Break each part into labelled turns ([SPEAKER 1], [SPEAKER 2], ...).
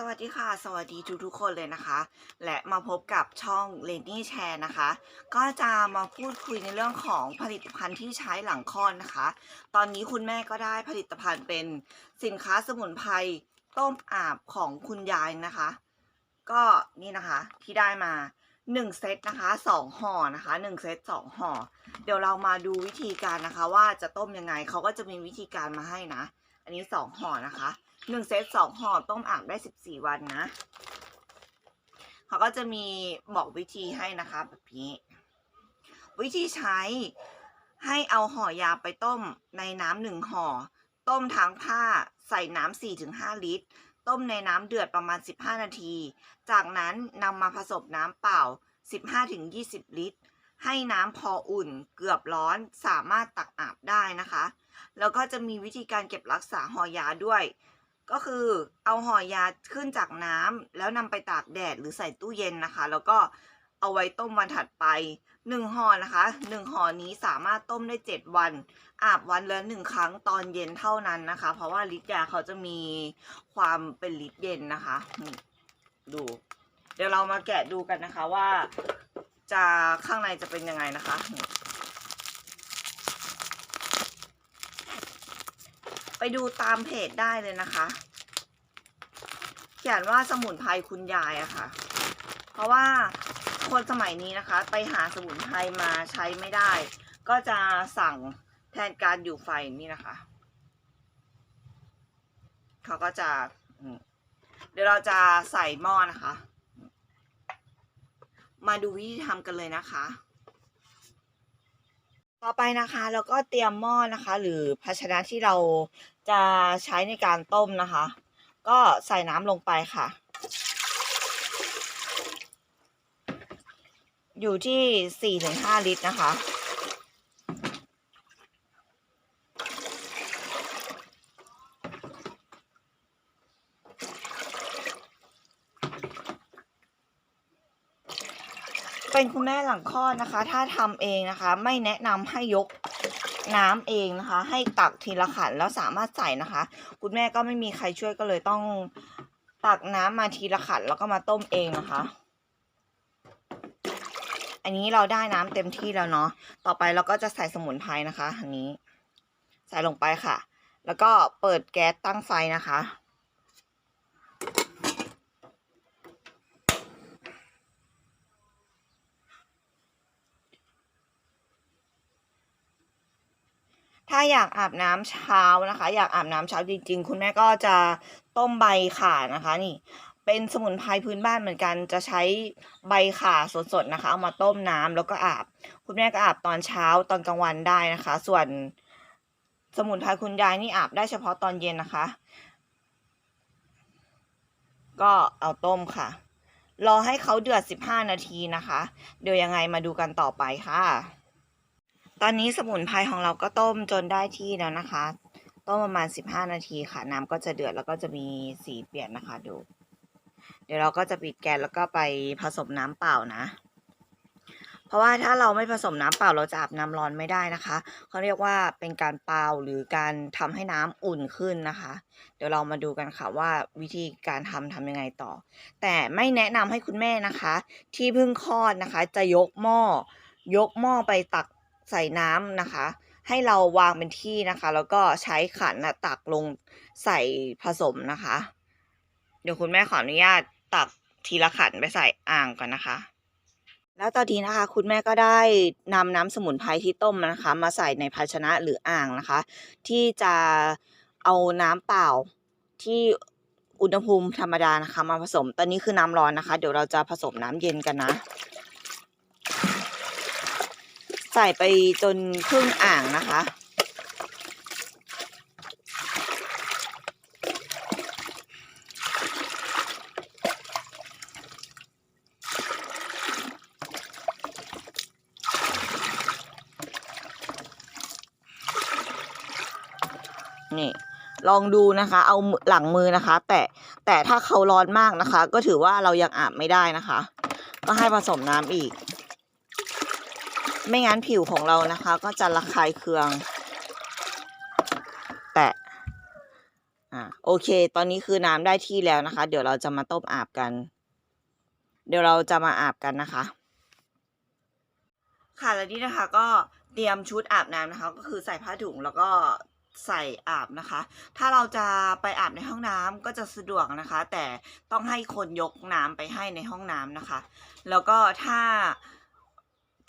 [SPEAKER 1] สวัสดีค่ะ สวัสดีทุกทุกๆคนเลยนะคะ และมาพบกับช่องเลนนี่แชร์นะคะ ก็จะมาพูดคุยในเรื่องของผลิตภัณฑ์ที่ใช้หลังคลอดนะคะ ตอนนี้คุณแม่ก็ได้ผลิตภัณฑ์เป็นสินค้าสมุนไพรต้มอาบของคุณยายนะคะ ก็นี่นะคะที่ได้มา 1 เซตนะคะ2ห่อนะคะ 1 เซต2ห่อเดี๋ยวเรามาดูวิธีการนะคะ ว่าจะต้มยังไงเขาก็จะมีวิธีการมาให้นะ อันนี้ 2ห่อนะคะ หนึ่งเซตสองห่อต้มอาบได้สิบสี่วันนะ เขาก็จะมีบอกวิธีให้นะคะแบบนี้ วิธีใช้ให้เอาห่อยาไปต้มในน้ำหนึ่งห่อ ต้มทั้งผ้าใส่น้ำสี่ถึงห้าลิตร ต้มในน้ำเดือดประมาณ 15 นาที จากนั้นนำมาผสมน้ำเปล่า 15ถึง20 ลิตร ให้น้ำพออุ่นเกือบร้อนสามารถตักอาบได้นะคะ แล้วก็จะมีวิธีการเก็บรักษาห่อยาด้วย ก็คือเอาห่อยาขึ้นจากน้ำแล้วนำไปตากแดดหรือใส่ตู้เย็นนะคะ แล้วก็เอาไว้ต้มวันถัดไปหนึ่งห่อนะคะหนึ่งห่อนี้สามารถต้มได้เจ็ดวัน อาบวันละหนึ่งครั้งตอนเย็นเท่านั้นนะคะ เพราะว่าลิตยาเขาจะมีความเป็นลิตเย็นนะคะดู เดี๋ยวเรามาแกะดูกันนะคะว่า จะข้างในจะเป็นยังไงนะคะ ไปดูตามเพจได้เลยนะคะ เขียนว่าสมุนไพรคุณยายอะค่ะ เพราะว่าคนสมัยนี้นะคะ ไปหาสมุนไพรมาใช้ไม่ได้ ก็จะสั่งแทนการอยู่ไฟนี่นะคะ เขาก็จะเดี๋ยวเราจะใส่หม้อนะคะ มาดูวิธีทำกันเลยนะคะ ต่อไปนะคะแล้วก็เตรียมหม้อนะคะ หรือภาชนะที่เราจะใช้ในการต้มนะคะ ก็ใส่น้ำลงไปค่ะ อยู่ที่ 4-5 ลิตรนะคะ เป็นคุณแม่หลังคลอดนะคะ ถ้าทำเองนะคะ ไม่แนะนำให้ยกน้ำเองนะคะ ให้ตักทีละขันแล้วสามารถใส่นะคะ คุณแม่ก็ไม่มีใครช่วยก็เลยต้องตักน้ำมาทีละขันแล้วก็มาต้มเองนะคะ อันนี้เราได้น้ำเต็มที่แล้วเนาะต่อไปเราก็จะใส่สมุนไพรนะคะอันนี้ ใส่ลงไปค่ะ แล้วก็เปิดแก๊สตั้งไฟนะคะ ถ้าอยากอาบน้ำเช้านะคะ อยากอาบน้ำเช้าจริง ๆ คุณแม่ก็จะต้มใบข่านะคะ นี่ เป็นสมุนไพรพื้นบ้านเหมือนกัน จะใช้ใบข่าสดๆนะคะ เอามาต้มน้ำแล้วก็อาบ คุณแม่ก็อาบตอนเช้าตอนกลางวันได้นะคะ ส่วนสมุนไพรคุณยายนี่อาบได้เฉพาะตอนเย็นนะคะ ก็เอาต้มค่ะ รอให้เขาเดือด 15 นาทีนะคะ เดี๋ยวยังไงมาดูกันต่อไปค่ะ ตอนนี้สมุนไพรของเราก็ต้มจนได้ที่แล้วนะคะ ต้มประมาณ 15 นาทีค่ะ น้ำก็จะเดือดแล้วก็จะมีสีเปลี่ยนนะคะ ดู เดี๋ยวเราก็จะปิดแก๊สแล้วก็ไปผสมน้ำเปล่านะ เพราะว่าถ้าเราไม่ผสมน้ำเปล่าเราจะอาบน้ำร้อนไม่ได้นะคะเขาเรียกว่าเป็นการเปล่าหรือการทำให้น้ำอุ่นขึ้นนะคะ เดี๋ยวเรามาดูกันค่ะว่าวิธีการทำทำยังไงต่อ แต่ไม่แนะนำให้คุณแม่นะคะ ที่เพิ่งคลอดนะคะ จะยกหม้อยกหม้อไปตัก ใส่น้ำนะคะ ให้เราวางเป็นที่นะคะ แล้วก็ใช้ขันนะตักลงใส่ผสมนะคะ เดี๋ยวคุณแม่ขออนุญาตตักทีละขันไปใส่อ่างก่อนนะคะ แล้วตอนนี้นะคะ คุณแม่ก็ได้นำน้ำสมุนไพรที่ต้มนะคะ มาใส่ในภาชนะหรืออ่างนะคะ ที่จะเอาน้ำเปล่าที่อุณหภูมิธรรมดานะคะ มาผสม ตอนนี้คือน้ำร้อนนะคะ เดี๋ยวเราจะผสมน้ำเย็นกันนะ ใส่ไปจนครึ่งอ่างนะคะ นี่ลองดูนะคะ เอาหลังมือนะคะ แต่แต่ถ้าเขาร้อนมากนะคะ ก็ถือว่าเรายังอาบไม่ได้นะคะ ก็ให้ผสมน้ำอีก ไม่งั้นผิวของเรานะคะ ก็จะระคายเคือง แตะอ่าโอเค ตอนนี้คือน้ำได้ที่แล้วนะคะ เดี๋ยวเราจะมาต้มอาบกัน เดี๋ยวเราจะมาอาบกันนะคะ ค่ะแล้วนี่นะคะ ก็เตรียมชุดอาบน้ำนะคะ ก็คือใส่ผ้าถุงแล้วก็ใส่อาบนะคะ ถ้าเราจะไปอาบในห้องน้ำก็จะสะดวกนะคะ แต่ต้องให้คนยกน้ำไปให้ในห้องน้ำนะคะ แล้วก็ถ้า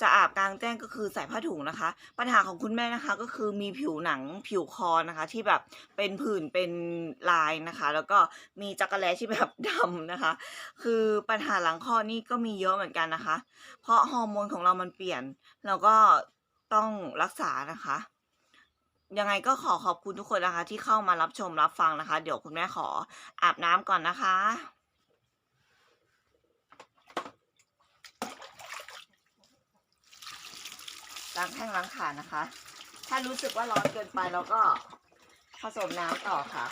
[SPEAKER 1] จะอาบกลางแจ้งก็คือใส่ผ้าถุงนะคะ ปัญหาของคุณแม่นะคะก็คือมีผิวหนังผิวคอนะคะ ที่แบบเป็นผื่นเป็นลายนะคะ แล้วก็มีจักระแลที่แบบดำนะคะ คือปัญหาหลังคลอนี่ก็มีเยอะเหมือนกันนะคะ เพราะฮอร์โมนของเรามันเปลี่ยนเราก็ต้องรักษานะคะยังไงก็ขอขอบคุณทุกคนนะคะ ที่เข้ามารับชมรับฟังนะคะ เดี๋ยวคุณแม่ขออาบน้ำก่อนนะคะ ล้างแข้งล้างขานะคะ ถ้ารู้สึกว่าร้อนเกินไปเราก็ผสมน้ำต่อค่ะ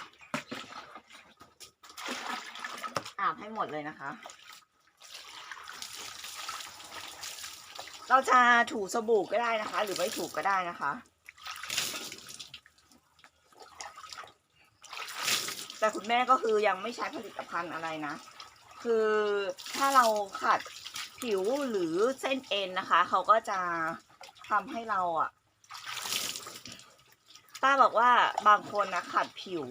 [SPEAKER 1] อาบให้หมดเลยนะคะ เราจะถูสบู่ก็ได้นะคะ หรือไม่ถูก็ได้นะคะแต่คุณแม่ก็คือยังไม่ใช้ผลิตภัณฑ์อะไรนะ คือถ้าเราขัดผิวหรือเส้นเอ็นนะคะ เขาก็จะ ทำให้เราอะป้าบอกว่าบางคนนะขัดผิว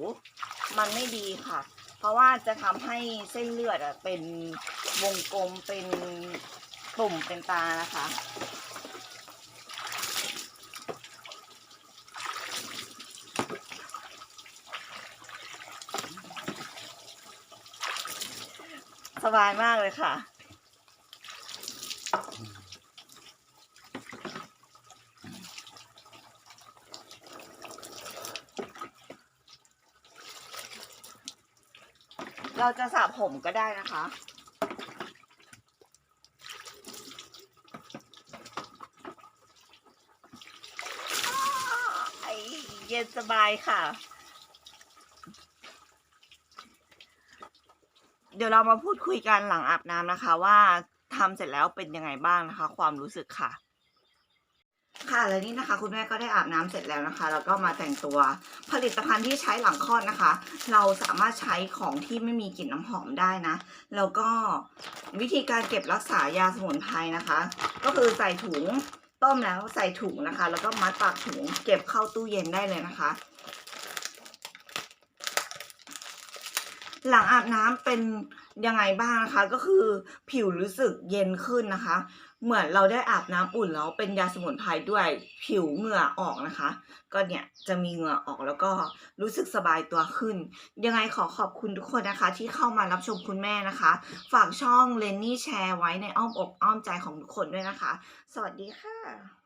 [SPEAKER 1] มันไม่ดีค่ะ เพราะว่าจะทำให้เส้นเลือดอะเป็นวงกลมเป็นตุ่มเป็นตานะคะสบายมากเลยค่ะ เราจะสระผมก็ได้นะคะไอเย็นสบายค่ะ เดี๋ยวเรามาพูดคุยกันหลังอาบน้ำนะคะ ว่าทำเสร็จแล้วเป็นยังไงบ้างนะคะ ความรู้สึกค่ะ ค่ะ และนี่นะคะ คุณแม่ก็ได้อาบน้ำเสร็จแล้วนะคะ แล้วก็มาแต่งตัว ผลิตภัณฑ์ที่ใช้หลังคลอดนะคะ เราสามารถใช้ของที่ไม่มีกลิ่นน้ำหอมได้นะ แล้วก็วิธีการเก็บรักษายาสมุนไพรนะคะ ก็คือใส่ถุงต้มแล้วใส่ถุงนะคะ แล้วก็มัดปากถุงเก็บเข้าตู้เย็นได้เลยนะคะ หลังอาบน้ำเป็นยังไงบ้างนะคะ ก็คือผิวรู้สึกเย็นขึ้นนะคะ เหมือนเราได้อาบน้ำอุ่นแล้วเป็นยาสมุนไพรด้วยผิวเหงื่อออกนะคะ ก็เนี่ยจะมีเหงื่อออกแล้วก็รู้สึกสบายตัวขึ้น ยังไงขอขอบคุณทุกคนนะคะ ที่เข้ามารับชมคุณแม่นะคะ ฝากช่องเลนนี่แชร์ไว้ในอ้อมอกอ้อมใจของทุกคนด้วยนะคะ สวัสดีค่ะ